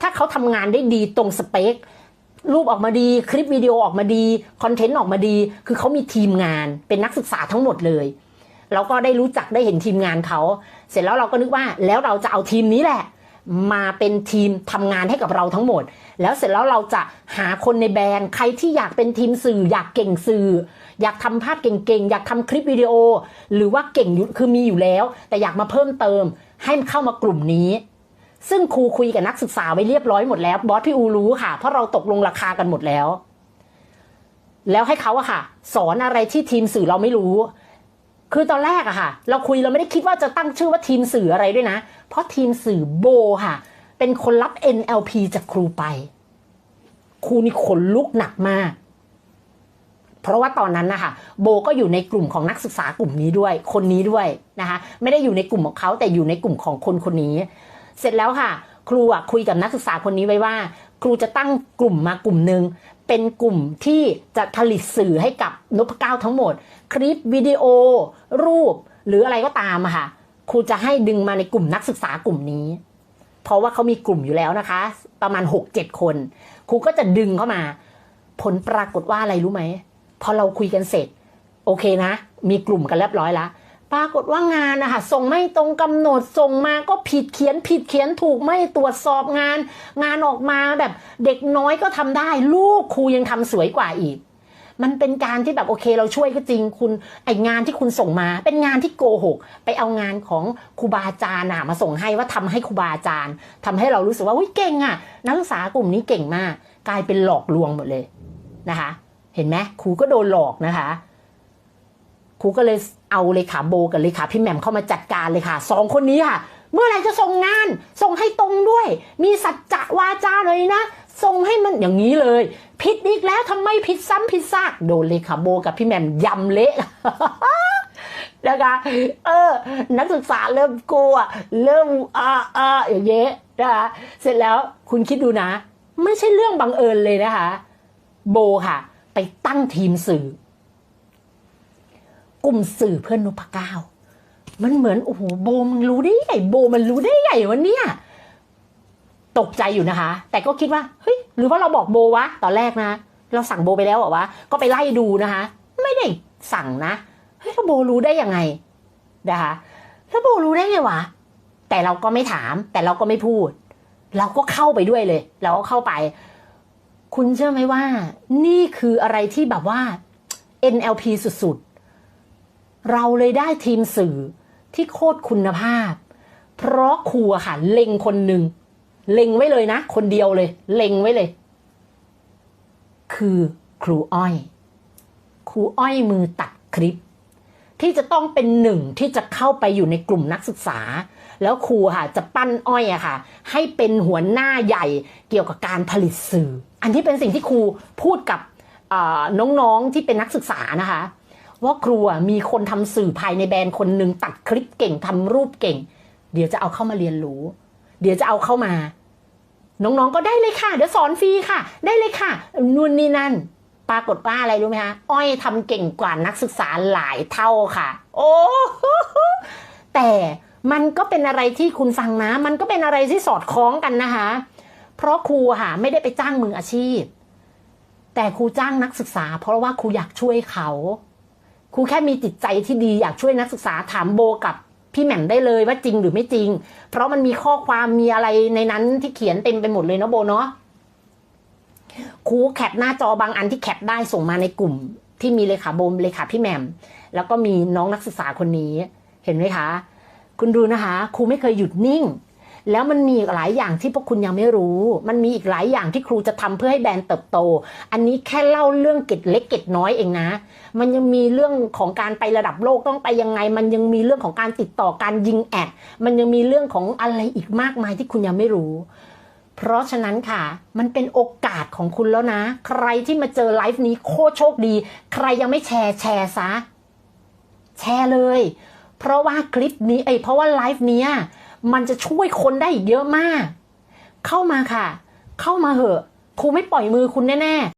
ถ้าเขาทำงานได้ดีตรงสเปค รูปออกมาดีคลิปวิดีโอออกมาดี คอนเทนต์ออกมาดี คือเขามีทีมงานเป็นนักศึกษาทั้งหมดเลยเราก็ได้รู้จักได้เห็นทีมงานเขา เสร็จแล้วเราก็นึกว่าแล้วเราจะเอาทีมนี้แหละ มาเป็นทีมทำงานให้กับเราทั้งหมด แล้วเสร็จแล้วเราจะหาคนในแบรนด์ใครที่อยากเป็นทีมสื่อ อยากเก่งสื่อ อยากทำภาพเก่งๆ อยากทำคลิปวิดีโอ หรือว่าเก่งคือมีอยู่แล้ว แต่อยากมาเพิ่มเติมให้เข้ามากลุ่มนี้ ซึ่งครูคุยกับนักศึกษาไว้เรียบร้อยหมดแล้วบอสพี่อูรู้ค่ะ เพราะเราตกลงราคากันหมดแล้ว แล้วให้เขาอะค่ะ สอนอะไรที่ทีมสื่อเราไม่รู้ คือตอนแรกอะค่ะ เราคุยเราไม่ได้คิดว่าจะตั้งชื่อว่าทีมสื่ออะไรด้วยนะ เพราะทีมสื่อโบค่ะ เป็นคนรับ NLP จากครูไป ครูนี่ขนลุกหนักมากเพราะว่าตอนนั้นนะคะโบก็อยู่ในกลุ่มของนักศึกษากลุ่มนี้ด้วย คนนี้ด้วยนะคะ ไม่ได้อยู่ในกลุ่มของเขาแต่อยู่ในกลุ่มของคนคนนี้ เสร็จแล้วค่ะ ครูอะคุยกับนักศึกษาคนนี้ไว้ว่า ครูจะตั้งกลุ่มมากลุ่มหนึ่งเป็นกลุ่มที่จะผลิตสื่อให้กับนพเก้าทั้งหมด คลิปวิดีโอ รูป หรืออะไรก็ตามค่ะ ครูจะให้ดึงมาในกลุ่มนักศึกษากลุ่มนี้ เพราะว่าเขามีกลุ่มอยู่แล้วนะคะ ประมาณ 6-7 คน ครูก็จะดึงเข้ามา ผลปรากฏว่าอะไรรู้ไหมพอเราคุยกันเสร็จ โอเคนะ มีกลุ่มกันเรียบร้อยแล้ว ปรากฏว่างานนะคะส่งไม่ตรงกำหนดส่งมาก็ผิดเขียนผิดเขียนถูกไม่ตรวจสอบงาน งานออกมาแบบเด็กน้อยก็ทำได้ ลูกครูยังทำสวยกว่าอีก มันเป็นการที่แบบโอเคเราช่วยก็จริงคุณไองานที่คุณส่งมา เป็นงานที่โกหก ไปเอางานของครูบาอาจารย์มาส่งให้ว่าทำให้ครูบาอาจารย์ทำให้เรารู้สึกว่าอุ้ยเก่งอะ นักศึกษากลุ่มนี้เก่งมาก กลายเป็นหลอกลวงหมดเลยนะคะ เห็นไหมครูก็โดนหลอกนะคะ ครูก็เลยเอาเลขาโบกับเลขาพี่แหม่มเข้ามาจัดการเลยค่ะสองคนนี้ค่ะ เมื่อไหร่จะส่งงาน ส่งให้ตรงด้วย มีสัจจะวาจาเลยนะ ส่งให้มันอย่างนี้เลย ผิดอีกแล้วทำไมผิดซ้ำผิดซากโดนเลขาโบกับพี่แหม่มยำเละนะคะเออ นักศึกษาเริ่มกลัว เริ่มอ่าอ่าอย่างเงี้ยนะคะเสร็จแล้วคุณคิดดูนะ ไม่ใช่เรื่องบังเอิญเลยนะคะ โบค่ะ ไปตั้งทีมสื่อ กลุ่มสื่อเพื่อนนพเก้ามันเหมือนโอ้โหโบมันรู้ได้ไงโบมันรู้ได้ไงวะเนี่ยตกใจอยู่นะคะ แต่ก็คิดว่าเฮ้ยหรือว่าเราบอกโบวะตอนแรกนะ เราสั่งโบไปแล้วเหรอวะก็ไปไล่ดูนะคะ ไม่ได้สั่งนะเฮ้ยแล้วโบรู้ได้ยังไงนะคะแล้วโบรู้ได้ไงวะแต่เราก็ไม่ถาม แต่เราก็ไม่พูด เราก็เข้าไปด้วยเลย เราก็เข้าไป คุณเชื่อไหมว่า นี่คืออะไรที่แบบว่า NLP สุดๆ เราเลยได้ทีมสื่อที่โคตรคุณภาพ เพราะครูค่ะเล็งคนหนึ่งเล็งไว้เลยนะ คนเดียวเลย เล็งไว้เลย คือครูอ้อย ครูอ้อยมือตัดคลิป ที่จะต้องเป็นหนึ่งที่จะเข้าไปอยู่ในกลุ่มนักศึกษา แล้วครูค่ะจะปั้นอ้อยอะค่ะ ให้เป็นหัวหน้าใหญ่เกี่ยวกับการผลิตสื่อ อันที่เป็นสิ่งที่ครูพูดกับน้องๆที่เป็นนักศึกษานะคะ ว่าครูมีคนทำสื่อภายในแบรนด์คนหนึ่งตัดคลิปเก่งทำรูปเก่ง เดี๋ยวจะเอาเข้ามาเรียนรู้ เดี๋ยวจะเอาเข้ามา น้องๆก็ได้เลยค่ะ เดี๋ยวสอนฟรีค่ะ ได้เลยค่ะนู่นนี่นั่น ปรากฏว่าอะไรรู้ไหมคะอ้อยทำเก่งกว่านักศึกษาหลายเท่าค่ะ โอ้แต่มันก็เป็นอะไรที่คุณฟังนะ มันก็เป็นอะไรที่สอดคล้องกันนะคะ เพราะครูค่ะไม่ได้ไปจ้างมืออาชีพ แต่ครูจ้างนักศึกษา เพราะว่าครูอยากช่วยเขา ครูแค่มีจิตใจที่ดีอยากช่วยนักศึกษาถามโบกับพี่แหม่มได้เลยว่าจริงหรือไม่จริง เพราะมันมีข้อความมีอะไรในนั้นที่เขียนเต็มไปหมดเลยเนาะโบเนาะครูแคปหน้าจอบางอันที่แคปได้ส่งมาในกลุ่ม ที่มีเลขาโบมเลขาพี่แหม่มแล้วก็มีน้องนักศึกษาคนนี้ เห็นไหมคะ คุณดูนะคะครูไม่เคยหยุดนิ่ง แล้วมันมีอีกหลายอย่างที่พวกคุณยังไม่รู้ มันมีอีกหลายอย่างที่ครูจะทำเพื่อให้แบรนด์เติบโต อันนี้แค่เล่าเรื่องเกร็ดเล็กเกร็ดน้อยเองนะ มันยังมีเรื่องของการไประดับโลกต้องไปยังไง มันยังมีเรื่องของการติดต่อการยิงแอด มันยังมีเรื่องของอะไรอีกมากมายที่คุณยังไม่รู้ เพราะฉะนั้นค่ะ มันเป็นโอกาสของคุณแล้วนะ ใครที่มาเจอไลฟ์นี้โคตรโชคดี ใครยังไม่แชร์แชร์ซะ แชร์เลย เพราะว่าคลิปนี้ เอ้ยเพราะว่าไลฟ์เนี้ย มันจะช่วยคนได้อีกเยอะมาก เข้ามาค่ะ เข้ามาเหอะครูไม่ปล่อยมือคุณแน่ๆ